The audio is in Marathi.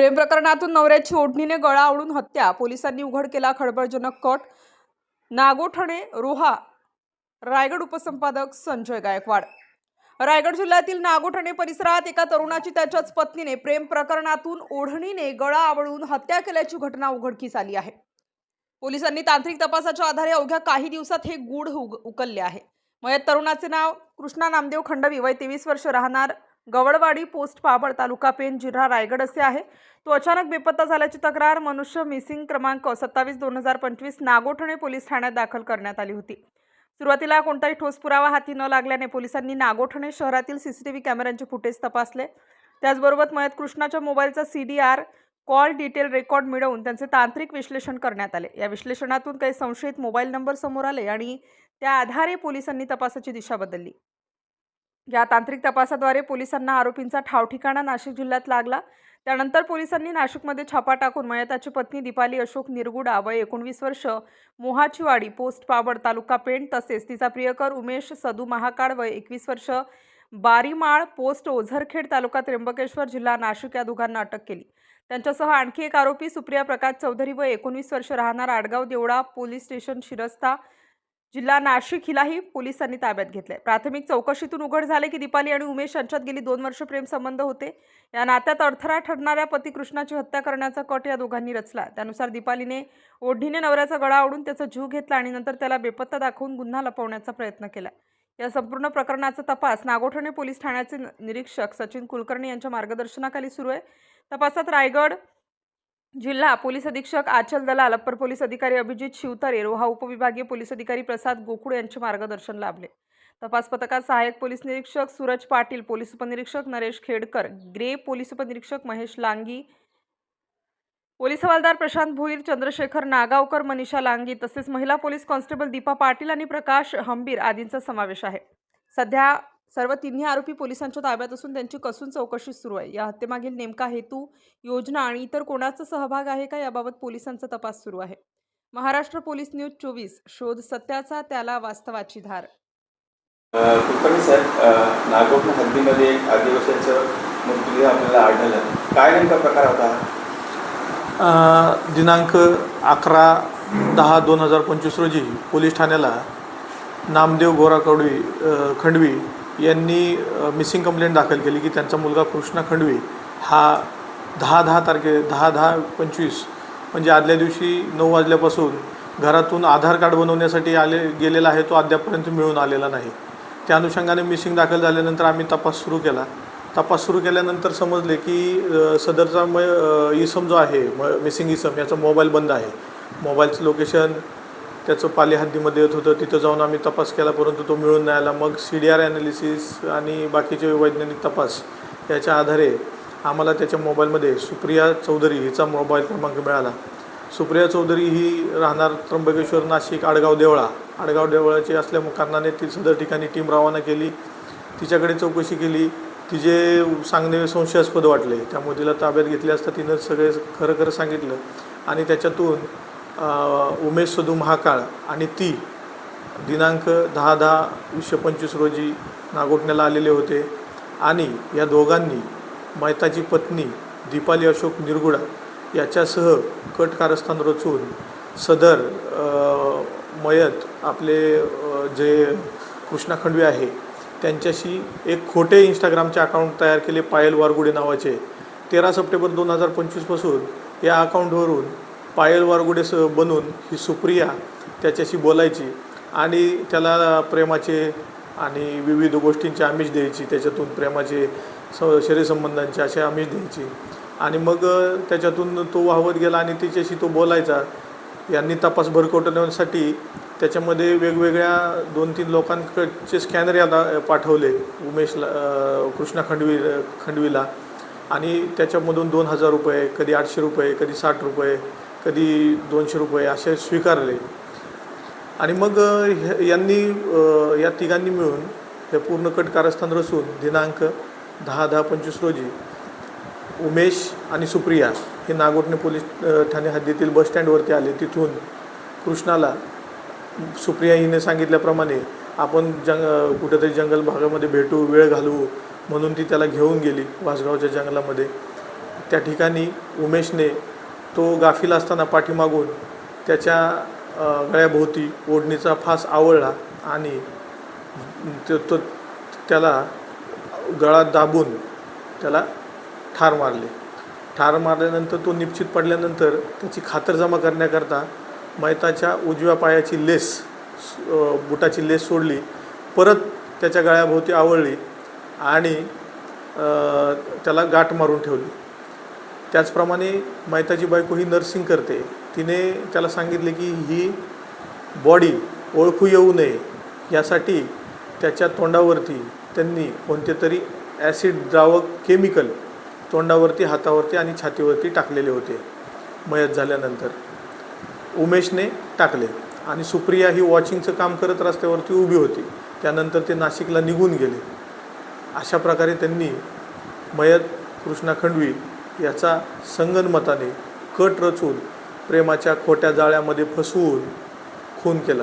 प्रेम प्रकरणातून नवऱ्याची ओढणीने गळा आवडून हत्या. पोलिसांनी उघड केला खळबळजनक कट. नागोठणे रोहा रायगड उपसंपादक संजय गायकवाड. रायगड जिल्ह्यातील नागोठणे परिसरात एका तरुणाची त्याच्याच पत्नीने प्रेम प्रकरणातून ओढणीने गळा आवळून हत्या केल्याची घटना उघडकीस आली आहे. पोलिसांनी तांत्रिक तपासाच्या आधारे अवघ्या काही दिवसात हे गूढ उग उकलले आहे. मयत तरुणाचे नाव कृष्णा नामदेव खंडवी. वय तेवीस वर्ष राहणार. गवळवाडी पोस्ट पाबळ तालुका पेन जिल्हा रायगड असे आहे. तो अचानक बेपत्ता झाल्याची तक्रार मनुष्य मिसिंग क्रमांक सत्तावीस दोन हजार पंचवीस नागोठणे पोलीस ठाण्यात दाखल करण्यात आली होती. सुरुवातीला कोणताही ठोस पुरावा हाती न लागल्याने पोलिसांनी नागोठणे शहरातील सी सी टी व्ही कॅमेऱ्यांचे फुटेज तपासले. त्याचबरोबर मयत कृष्णाच्या मोबाईलचा C D R call detail record मिळवून त्यांचे तांत्रिक विश्लेषण करण्यात आले. या विश्लेषणातून काही संशयित मोबाईल नंबर समोर आले आणि त्या आधारे पोलिसांनी तपासाची दिशा बदलली. या तांत्रिक तपासाद्वारे पोलिसांना आरोपींचा ठावठिकाणा नाशिक जिल्ह्यात लागला. त्यानंतर पोलिसांनी नाशिकमध्ये छापा टाकून मयताची पत्नी दीपाली अशोक निरगुडा वय एकोणवीस वर्ष मोहाचीवाडी पोस्ट पाबड तालुका पेण तसेच तिचा प्रियकर उमेश सदू महाकाळ वय एकवीस वर्ष बारीमाळ पोस्ट ओझरखेड तालुका त्र्यंबकेश्वर जिल्हा नाशिक या दोघांना अटक केली. त्यांच्यासह आणखी एक आरोपी सुप्रिया प्रकाश चौधरी व एकोणवीस वर्ष राहणार आडगाव देवळा पोलीस स्टेशन शिरस्ता जिल्हा नाशिक हिलाही पोलिसांनी ताब्यात घेतले प्राथमिक चौकशीतून उघड झाले की दीपाली आणि उमेश यांच्यात गेली दोन वर्ष प्रेमसंबंध होते. या नात्यात अडथळा ठरणाऱ्या पती कृष्णाची हत्या करण्याचा कट या दोघांनी रचला. त्यानुसार दीपालीने ओढीने नवऱ्याचा गळा ओढून त्याचा जीव घेतला आणि नंतर त्याला बेपत्ता दाखवून गुन्हा लपवण्याचा प्रयत्न केला. या संपूर्ण प्रकरणाचा तपास नागोठणे पोलीस ठाण्याचे निरीक्षक सचिन कुलकर्णी यांच्या मार्गदर्शनाखाली सुरू आहे. तपासात रायगड जिल्हा पोलीस अधीक्षक आचल दलाल अप्पर पोलीस अधिकारी अभिजित शिवतारे रोहा उपविभागीय पोलीस अधिकारी प्रसाद गोकुळ यांचे मार्गदर्शन लाभले. तपास पथकात सहाय्यक पोलीस निरीक्षक सूरज पाटील पोलीस उपनिरीक्षक नरेश खेडकर ग्रे पोलीस उपनिरीक्षक महेश लांगी पोलीस हवालदार प्रशांत भोईर चंद्रशेखर नागावकर मनीषा लांगी तसेच महिला पोलीस कॉन्स्टेबल दीपा पाटील आणि प्रकाश हंबीर आदींचा समावेश आहे. सध्या सर्व तिन्ही आरोपी पोलिसांच्या ताब्यात असून त्यांची कसून चौकशी सुरू आहे. या हत्येमागील नेमका हेतू योजना आणि इतर कोणाचा सहभाग आहे का याबाबत पोलिसांचा तपास सुरू आहे. महाराष्ट्र पोलीस न्यूज चोवीस शोध सत्याचा त्याला वास्तवाची धार. कुलकर्णी साहेब नागोठणे हद्दीमध्ये एक आदिवासींचं मृतदेह आपल्याला आढळलं. काय नेमका प्रकार होता? दिनांक अकरा दहा दोन हजार पंचवीस रोजी पोलीस ठाण्याला नामदेव गोरा कवडवी अ, खंडवी यांनी मिसिंग कंप्लेंट दाखल केली की त्यांचा मुलगा कृष्णा खंडवे हा दहा दहा तारखे दहा दहा पंचवीस म्हणजे आदल्या दिवशी नऊ वाजल्यापासून घरातून आधार कार्ड बनवण्यासाठी आले गेलेला आहे तो अद्यापपर्यंत मिळून आलेला नाही. त्या अनुषंगाने मिसिंग दाखल झाल्यानंतर आम्ही तपास सुरू केला. तपास सुरू केल्यानंतर समजले की सदरचा म इसम जो आहे म मिसिंग इसम याचा मोबाईल बंद आहे. मोबाईलचं लोकेशन त्याचं पाली हद्दीमध्ये येत होतं. तिथं जाऊन आम्ही तपास केला परंतु तो मिळून नाही आला. मग सी डी आर ॲनालिसिस आणि बाकीचे वैज्ञानिक तपास याच्या आधारे आम्हाला त्याच्या मोबाईलमध्ये सुप्रिया चौधरी हिचा मोबाईल क्रमांक मिळाला. सुप्रिया चौधरी ही राहणार त्र्यंबकेश्वर नाशिक आडगाव देवळा. आडगाव देवळाची असल्या कारणाने ती सदर ठिकाणी टीम रवाना केली. तिच्याकडे चौकशी केली. तिचे सांगणे संशयास्पद वाटले. त्यामुळे तिला ताब्यात घेतले असता तिनं सगळे खरं खरं सांगितलं. आणि त्याच्यातून उमेश सदू महाकाळ आणि ती दिनांक दहा दहा वीसशे पंचवीस रोजी नागोठण्याला आलेले होते. आणि या दोघांनी मैताची पत्नी दीपाली अशोक निरगुडा याच्यासह कट कारस्थान रचून सदर मयत आपले जे कृष्णा खंडवे आहे त्यांच्याशी एक खोटे इंस्टाग्रामचे अकाउंट तयार केले पायल वारगुडे नावाचे. तेरा सप्टेंबर दोन हजार पंचवीसपासून या अकाउंटवरून पायल वारगुडेसह बनून ही सुप्रिया त्याच्याशी बोलायची आणि त्याला प्रेमाचे आणि विविध गोष्टींचे आमिष द्यायची त्याच्यातून प्रेमाचे स शरीरसंबंधांचे असे आमिष द्यायची. आणि मग त्याच्यातून तो वाहवत गेला आणि तिच्याशी तो बोलायचा. यांनी तपास भरकवटण्यासाठी त्याच्यामध्ये वेगवेगळ्या दोन तीन लोकांकडचे स्कॅनर याला पाठवले उमेशला कृष्णा खंडवी खंडवीला. आणि त्याच्यामधून दोन हजार रुपये कधी आठशे रुपये कधी साठ रुपये कधी दोनशे रुपये असे स्वीकारले. आणि मग यांनी या तिघांनी मिळून हे पूर्ण कट कारस्थान रचून दिनांक दहा दहा पंचवीस रोजी उमेश आणि सुप्रिया हे नागोठणे पोलीस ठाणे हद्दीतील बसस्टँडवरती आले. तिथून कृष्णाला सुप्रिया हिने सांगितल्याप्रमाणे आपण जंग कुठेतरी जंगल भागामध्ये भेटू वेळ घालवू म्हणून ती त्याला घेऊन गेली वासगावच्या जंगलामध्ये. त्या ठिकाणी उमेशने तो गाफील असताना पाठीमागून त्याच्या गळ्याभोवती ओढणीचा फास आवळला आणि तो तो त्याला गळा दाबून त्याला ठार मारले. ठार मारल्यानंतर तो निश्चित पडल्यानंतर त्याची खातरजमा करण्याकरता मैताच्या उजव्या पायाची लेस बुटाची लेस सोडली. परत त्याच्या गळ्याभोवती आवळली आणि त्याला गाठ मारून ठेवली. त्याचप्रमाणे मैताची बायको ही नर्सिंग करते. तिने त्याला सांगितले की ही बॉडी ओळखू येऊ नये यासाठी त्याच्या तोंडावरती त्यांनी कोणते तरी ॲसिड द्रावक केमिकल तोंडावरती हातावरती आणि छातीवरती टाकलेले होते. मयत झाल्यानंतर उमेशने टाकले आणि सुप्रिया ही वॉचिंगचं काम करत रस्त्यावरती उभी होती. त्यानंतर ते नाशिकला निघून गेले. अशा प्रकारे त्यांनी मयत कृष्णा खंडवी याचा संगनमताने कट रचून प्रेमाच्या खोट्या जाळ्यामध्ये फसवून खून केला.